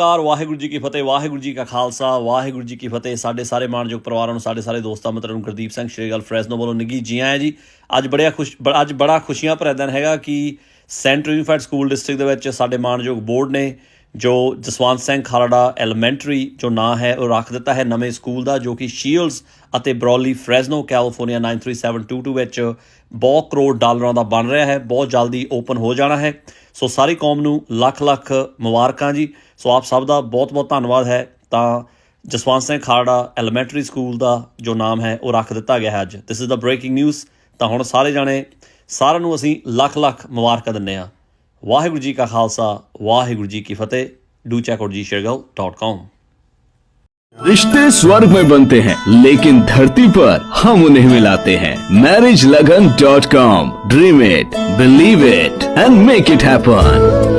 ਕਾਰ ਵਾਹਿਗੁਰੂ ਜੀ ਕੀ ਫਤਿਹ, ਵਾਹਿਗੁਰੂ ਜੀ ਕਾ ਖਾਲਸਾ, ਵਾਹਿਗੁਰੂ ਜੀ ਕੀ ਫਤਿਹ। ਸਾਡੇ ਸਾਰੇ ਮਾਣਯੋਗ ਪਰਿਵਾਰਾਂ ਨੂੰ, ਸਾਡੇ ਸਾਰੇ ਦੋਸਤਾਂ ਮਿੱਤਰਾਂ ਨੂੰ ਗੁਰਦੀਪ ਸਿੰਘ ਸ਼੍ਰੀਗਲ ਫਰੈਸਨੋ ਵੱਲੋਂ ਨਿੱਗੀ ਜੀ ਆਇਆਂ ਜੀ। ਅੱਜ ਬੜਿਆ ਖੁਸ਼, ਬ- ਅੱਜ ਬੜਾ ਖੁਸ਼ੀਆਂ ਭਰਿਆ ਦਿਨ ਹੈਗਾ ਕਿ ਸੈਂਟਰ ਯੂਨੀਫਾਈਡ ਸਕੂਲ ਡਿਸਟ੍ਰਿਕਟ ਦੇ ਵਿੱਚ ਸਾਡੇ ਮਾਣਯੋਗ ਬੋਰਡ ਨੇ ਜੋ ਜਸਵੰਤ ਸਿੰਘ ਖਾਲੜਾ ਐਲੀਮੈਂਟਰੀ ਜੋ ਨਾਂ ਹੈ, ਉਹ ਰੱਖ ਦਿੱਤਾ ਹੈ ਨਵੇਂ ਸਕੂਲ ਦਾ, ਜੋ ਕਿ ਸ਼ੀਲਡਸ ਅਤੇ ਬਰੋਲੀ ਫ੍ਰੈਸਨੋ ਕੈਲੀਫੋਰਨੀਆ 93722 ਵਿੱਚ ਬਹੁਤ ਕਰੋੜ ਡਾਲਰਾਂ ਦਾ ਬਣ ਰਿਹਾ ਹੈ। ਬਹੁਤ ਜਲਦੀ ਓਪਨ ਹੋ ਜਾਣਾ ਹੈ। ਸੋ ਸਾਰੀ ਕੌਮ ਨੂੰ ਲੱਖ ਲੱਖ ਮੁਬਾਰਕਾਂ ਜੀ। ਸੋ ਆਪ ਸਭ ਦਾ ਬਹੁਤ ਬਹੁਤ ਧੰਨਵਾਦ ਹੈ। ਤਾਂ ਜਸਵੰਤ ਸਿੰਘ ਖਾਲੜਾ ਐਲੀਮੈਂਟਰੀ ਸਕੂਲ ਦਾ ਜੋ ਨਾਮ ਹੈ, ਉਹ ਰੱਖ ਦਿੱਤਾ ਗਿਆ ਹੈ ਅੱਜ। This is the breaking news ਤਾਂ ਹੁਣ ਸਾਰੇ ਜਾਣੇ, ਸਾਰਿਆਂ ਨੂੰ ਅਸੀਂ ਲੱਖ ਲੱਖ ਮੁਬਾਰਕਾਂ ਦਿੰਦੇ ਹਾਂ। ਵਾਹਿਗੁਰੂ ਜੀ ਕਾ ਖਾਲਸਾ ਵਾਹਿਗੁਰੂ ਜੀ ਕੀ ਫਤਿਹ ਡੂ ਚੈੱਕ ਆਊਟ jishirgal.com रिश्ते स्वर्ग में बनते हैं लेकिन धरती पर हम उन्हें मिलाते हैं marriage Lagan dot com dream it believe it and make it happen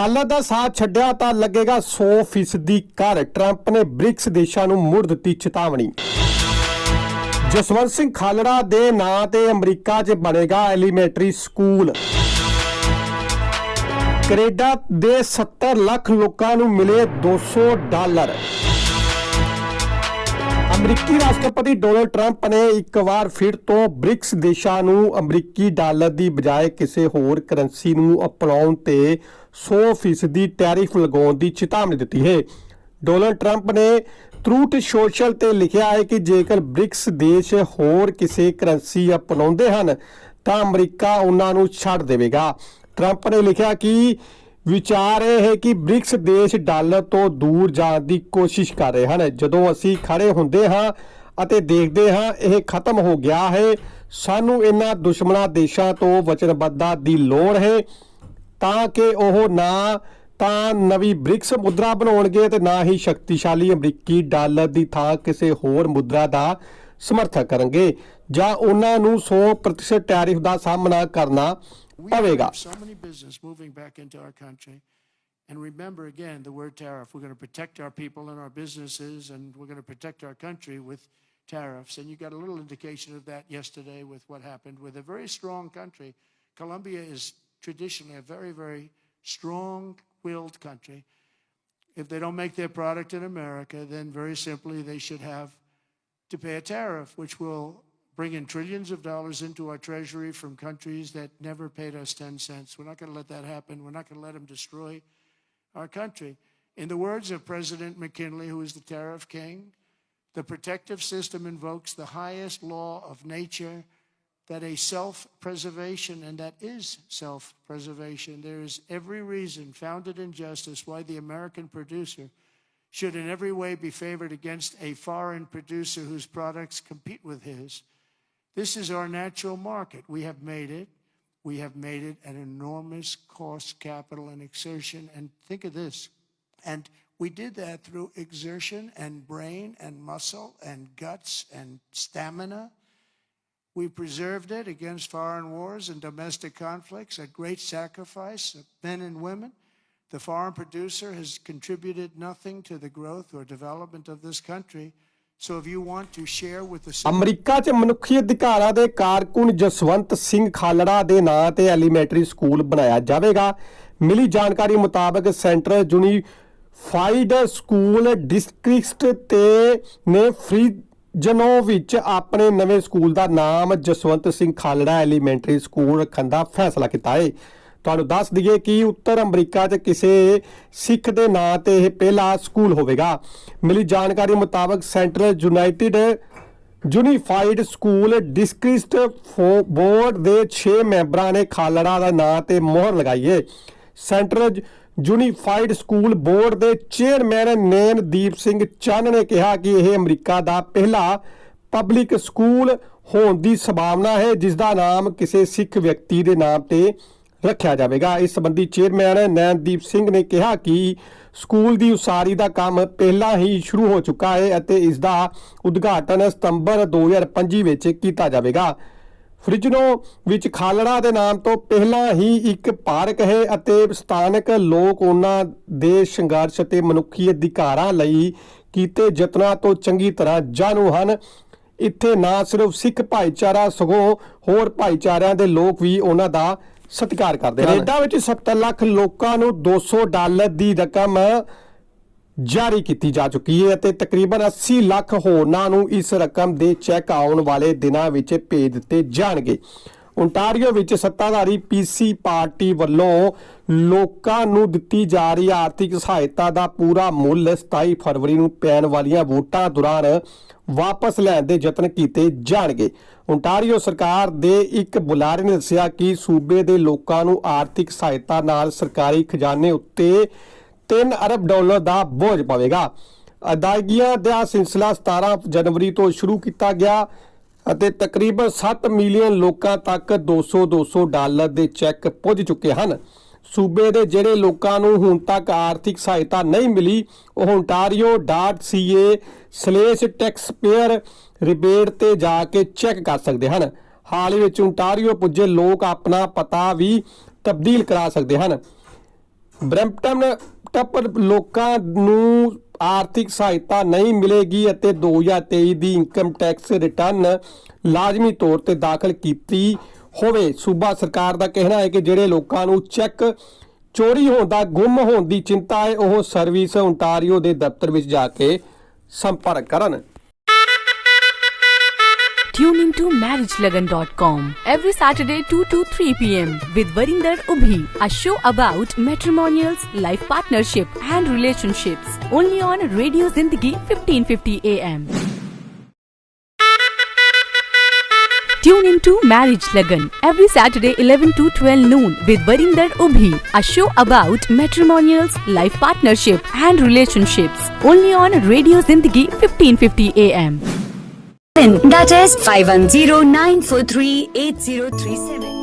Dollar ਦਾ ਸਾਥ ਛੱਡਿਆ ਤਾਂ ਲੱਗੇਗਾ 100% ਕਰ ਟਰੰਪ ਨੇ ਬ੍ਰਿਕਸ ਦੇਸ਼ਾਂ ਨੂੰ ਮੁੜ ਦਿੱਤੀ ਚੇਤਾਵਨੀ। ਜਸਵੰਤ ਸਿੰਘ ਖਾਲੜਾ ਦੇ ਨਾਂ ਤੇ ਅਮਰੀਕਾ 'ਚ ਬਣੇਗਾ ਐਲੀਮੈਂਟਰੀ ਸਕੂਲ। ਕੈਨੇਡਾ ਦੇ 70 ਲੱਖ ਲੋਕਾਂ ਨੂੰ ਮਿਲੇ 200 ਡਾਲਰ। ਅਮਰੀਕੀ ਰਾਸ਼ਟਰਪਤੀ ਡੋਨਲਡ ਟਰੰਪ ਨੇ ਇੱਕ ਵਾਰ ਫਿਰ ਤੋਂ ਬ੍ਰਿਕਸ ਦੇਸ਼ਾਂ ਨੂੰ ਅਮਰੀਕੀ ਡਾਲਰ ਦੀ ਬਜਾਏ ਕਿਸੇ ਹੋਰ ਕਰੰਸੀ ਨੂੰ ਅਪਣਾਉਣ ਤੇ 100% ਟੈਰਿਫ ਲਗਾਉਣ ਦੀ ਚੇਤਾਵਨੀ ਦਿੱਤੀ ਹੈ। ਡੋਨਲਡ ਟਰੰਪ ਨੇ ਟਰੂਟ ਸੋਸ਼ਲ ਤੇ ਲਿਖਿਆ ਹੈ ਕਿ ਜੇਕਰ ਬ੍ਰਿਕਸ ਦੇਸ਼ ਹੋਰ ਕਿਸੇ ਕਰੰਸੀ ਅਪਣਾਉਂਦੇ ਹਨ, ਤਾਂ ਅਮਰੀਕਾ ਉਹਨਾਂ ਨੂੰ ਛੱਡ ਦੇਵੇਗਾ। ਟਰੰਪ ਨੇ ਲਿਖਿਆ ਕਿ ਵਿਚਾਰ ਇਹ ਹੈ ਕਿ ਬ੍ਰਿਕਸ ਦੇਸ਼ ਡਾਲਰ ਤੋਂ ਦੂਰ ਜਾਣ ਦੀ ਕੋਸ਼ਿਸ਼ ਕਰ ਰਹੇ ਹਨ। ਜਦੋਂ ਅਸੀਂ ਖੜੇ ਹੁੰਦੇ ਹਾਂ ਅਤੇ ਦੇਖਦੇ ਹਾਂ, ਇਹ ਖਤਮ ਹੋ ਗਿਆ ਹੈ। ਸਾਨੂੰ ਇਹਨਾਂ ਦੁਸ਼ਮਣਾ ਦੇਸ਼ਾਂ ਤੋਂ ਵਚਨਬੱਧਤਾ ਦੀ ਲੋੜ ਹੈ। ਤਾਂ ਕਿ ਉਹ ਨਾ, ਤਾਂ ਨਵੀਂ ਬ੍ਰਿਕਸ ਮੁਦਰਾ ਬਣਾਉਣਗੇ ਤੇ ਨਾ ਹੀ ਸ਼ਕਤੀਸ਼ਾਲੀ ਅਮਰੀਕੀ ਡਾਲਰ ਦੀ ਥਾਂ ਕਿਸੇ ਹੋਰ ਮੁਦਰਾ ਦਾ ਸਮਰਥਨ ਕਰਨਗੇ। ਜਾਂ ਉਹਨਾਂ ਨੂੰ 100% ਟੈਰਿਫ ਦਾ ਸਾਹਮਣਾ ਕਰਨਾ We have so many business moving back into our country. And remember again the word tariff. We're going to protect our people and our businesses, and we're going to protect our country with tariffs. And you got a little indication of that yesterday with what happened with a very strong country. Colombia is traditionally a very, very strong willed country. If they don't make their product in America, then very simply they should have to pay a tariff, which will bring in trillions of dollars into our treasury from countries that never paid us 10 cents. We're not going to let that happen. We're not going to let them destroy our country. In the words of President McKinley, who is the tariff king, the protective system invokes the highest law of nature that a self preservation, and that is self preservation. There is every reason, founded in justice, why the American producer should in every way be favored against a foreign producer whose products compete with his. This is our natural market. We have made it. We have made it an enormous cost, capital, and exertion. And think of this. And we did that through exertion and brain and muscle and guts and stamina. We preserved it against foreign wars and domestic conflicts at great sacrifice of men and women. The foreign producer has contributed nothing to the growth or development of this country. America 'ਚ ਮਨੁੱਖੀ ਅਧਿਕਾਰਾਂ ਦੇ ਕਾਰਕੁਨ ਜਸਵੰਤ ਸਿੰਘ ਖਾਲੜਾ ਦੇ ਨਾਂ ਤੇ elementary school ਬਣਾਇਆ ਜਾਵੇਗਾ। ਮਿਲੀ ਜਾਣਕਾਰੀ ਮੁਤਾਬਕ ਸੈਂਟਰਲ ਯੂਨੀਫਾਈਡ ਸਕੂਲ ਡਿਸਟ੍ਰਿਕਟ ਤੇ ਨੇ ਫਰੀਜਨੋ ਵਿੱਚ ਆਪਣੇ ਨਵੇਂ ਸਕੂਲ ਦਾ ਨਾਮ ਜਸਵੰਤ ਸਿੰਘ ਖਾਲੜਾ ਐਲੀਮੈਂਟਰੀ ਸਕੂਲ ਰੱਖਣ ਦਾ ਫੈਸਲਾ ਕੀਤਾ ਹੈ। ਤੁਹਾਨੂੰ ਦੱਸ ਦਈਏ ਕਿ ਉੱਤਰ ਅਮਰੀਕਾ 'ਚ ਕਿਸੇ ਸਿੱਖ ਦੇ ਨਾਂ ਤੇ ਇਹ ਪਹਿਲਾ ਸਕੂਲ ਹੋਵੇਗਾ। ਮਿਲੀ ਜਾਣਕਾਰੀ ਮੁਤਾਬਕ central united unified school district board ਦੇ 6 ਮੈਂਬਰਾਂ ਨੇ ਖਾਲੜਾ ਦਾ ਨਾਂ ਤੇ ਮੋਹਰ ਲਗਾਈ ਹੈ ਸੈਂਟਰਲ ਯੂਨੀਫਾਈਡ ਸਕੂਲ ਬੋਰਡ ਦੇ ਚੇਅਰਮੈਨ ਨੈਨਦੀਪ ਸਿੰਘ ਚੰਨ ਨੇ ਕਿਹਾ ਕਿ ਇਹ ਅਮਰੀਕਾ ਦਾ ਪਹਿਲਾ ਪਬਲਿਕ ਸਕੂਲ ਹੋਣ ਦੀ ਸੰਭਾਵਨਾ ਹੈ ਜਿਸ ਦਾ ਨਾਮ ਕਿਸੇ ਸਿੱਖ ਵਿਅਕਤੀ ਦੇ ਨਾਮ ਤੇ ਰੱਖਿਆ ਜਾਵੇਗਾ। ਇਸ ਸੰਬੰਧੀ ਚੇਅਰਮੈਨ ਨੈਨਦੀਪ ਸਿੰਘ ਨੇ ਕਿਹਾ ਕਿ ਸਕੂਲ ਦੀ ਉਸਾਰੀ ਦਾ ਕੰਮ ਪਹਿਲਾਂ ਹੀ ਸ਼ੁਰੂ ਹੋ ਚੁੱਕਾ ਹੈ ਅਤੇ ਇਸ ਦਾ ਉਦਘਾਟਨ ਸਤੰਬਰ 2025 ਵਿੱਚ ਕੀਤਾ ਜਾਵੇਗਾ। ਫ੍ਰਿਜਨੋ ਵਿੱਚ ਖਾਲੜਾ ਦੇ ਨਾਮ ਤੋਂ ਪਹਿਲਾਂ ਹੀ ਇੱਕ ਪਾਰਕ ਹੈ ਅਤੇ ਸਥਾਨਕ ਲੋਕ ਉਹਨਾਂ ਦੇ ਸੰਘਰਸ਼ ਅਤੇ ਮਨੁੱਖੀ ਅਧਿਕਾਰਾਂ ਲਈ ਕੀਤੇ ਯਤਨਾਂ ਤੋਂ ਚੰਗੀ ਤਰ੍ਹਾਂ ਜਾਣੂ ਹਨ। ਇੱਥੇ ਨਾ ਸਿਰਫ ਸਿੱਖ ਭਾਈਚਾਰਾ, ਸਗੋਂ ਹੋਰ ਭਾਈਚਾਰਿਆਂ ਦੇ ਲੋਕ ਵੀ ਉਹਨਾਂ ਦਾ ਸਤਿਕਾਰ ਕਰਦੇ ਹਨ। ਕੈਨੇਡਾ ਵਿੱਚ 70 ਲੱਖ ਲੋਕਾਂ ਨੂੰ 200 ਡਾਲਰ ਦੀ ਰਕਮ ਜਾਰੀ ਕੀਤੀ ਜਾ ਚੁੱਕੀ ਹੈ ਅਤੇ ਤਕਰੀਬਨ 80 ਲੱਖ ਹੋਰਨਾਂ ਨੂੰ ਇਸ ਰਕਮ ਦੇ ਚੈੱਕ ਆਉਣ ਵਾਲੇ ਦਿਨਾਂ ਵਿੱਚ ਭੇਜ ਦਿੱਤੇ ਜਾਣਗੇ। ਓਨਟਾਰੀਓ ਵਿੱਚ ਸੱਤਾਧਾਰੀ ਪੀਸੀ ਪਾਰਟੀ ਵੱਲੋਂ ਲੋਕਾਂ ਨੂੰ ਦਿੱਤੀ ਜਾ ਰਹੀ ਆਰਥਿਕ ਸਹਾਇਤਾ ਦਾ ਪੂਰਾ ਮੁੱਲ 27 ਫਰਵਰੀ ਨੂੰ ਪੈਣ ਵਾਲੀਆਂ ਵੋਟਾਂ ਦੌਰਾਨ ਵਾਪਸ ਲੈਣ ਦੇ ਯਤਨ ਕੀਤੇ ਜਾਣਗੇ। ਓਨਟਾਰੀਓ ਸਰਕਾਰ ਦੇ ਇੱਕ ਬੁਲਾਰੇ ਨੇ ਦੱਸਿਆ ਕਿ ਸੂਬੇ ਦੇ ਲੋਕਾਂ ਨੂੰ ਆਰਥਿਕ ਸਹਾਇਤਾ ਨਾਲ ਸਰਕਾਰੀ ਖਜ਼ਾਨੇ ਉੱਤੇ 3 ਅਰਬ ਡਾਲਰ ਦਾ ਬੋਝ ਪਵੇਗਾ। ਅਦਾਇਗੀਆਂ ਦਾ ਸਿਲਸਿਲਾ 17 ਜਨਵਰੀ ਤੋਂ ਸ਼ੁਰੂ ਕੀਤਾ ਗਿਆ। ਅਤੇ ਤਕਰੀਬਨ 7 ਮਿਲੀਅਨ ਲੋਕਾਂ ਤੱਕ 200-200 ਡਾਲਰ ਦੇ ਚੈੱਕ ਪੁੱਜ ਚੁੱਕੇ ਹਨ। ਸੂਬੇ ਦੇ ਜਿਹੜੇ ਲੋਕਾਂ ਨੂੰ ਹੁਣ ਤੱਕ ਆਰਥਿਕ ਸਹਾਇਤਾ ਨਹੀਂ ਮਿਲੀ, ਉਹ ontario.ca/taxpayer ਰਿਬੇਟ ਤੇ ਜਾ ਕੇ ਚੈੱਕ ਕਰ ਸਕਦੇ ਹਨ। ਹਾਲ ਹੀ ਵਿੱਚ ontario ਪੁੱਜੇ ਲੋਕ ਆਪਣਾ ਪਤਾ ਵੀ ਤਬਦੀਲ ਕਰਾ ਸਕਦੇ ਹਨ। ਬ੍ਰੈਂਪਟਨ ਟੱਪ ਲੋਕਾਂ ਨੂੰ ਆਰਥਿਕ ਸਹਾਇਤਾ ਨਹੀਂ ਮਿਲੇਗੀ ਅਤੇ 2023 ਦੀ ਇਨਕਮ ਟੈਕਸ ਰਿਟਰਨ ਲਾਜ਼ਮੀ ਤੌਰ ਤੇ ਦਾਖਲ ਕੀਤੀ ਹੋਵੇ। ਸੂਬਾ ਸਰਕਾਰ ਦਾ ਕਹਿਣਾ ਹੈ ਕਿ ਜਿਹੜੇ ਲੋਕਾਂ ਨੂੰ ਚੈੱਕ ਚੋਰੀ ਹੋਣ ਦਾ ਗੁੰਮ ਹੋਣ ਦੀ ਚਿੰਤਾ ਹੈ, ਉਹ ਸਰਵਿਸ ਓਨਟਾਰੀਓ ਦੇ ਦਫ਼ਤਰ ਵਿੱਚ ਜਾ ਕੇ ਸੰਪਰਕ ਕਰਨ। Tune into marriagelagan.com every Saturday 2 to 3 p.m. with Varinder Ubhi, a show about matrimonials, life partnership and relationships. Only on Radio Zindagi 1550 AM. Tune into Marriage Lagan every Saturday 11 to 12 noon with Varinder Ubhi, a show about matrimonials, life partnership and relationships. Only on Radio Zindagi 1550 AM. That is 510-943-8037.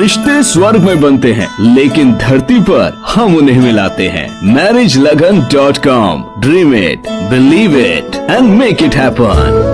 रिश्ते स्वर्ग में बनते हैं, लेकिन धरती पर हम उन्हें मिलाते हैं। Marriage Lagan dot com dream it believe it and make it happen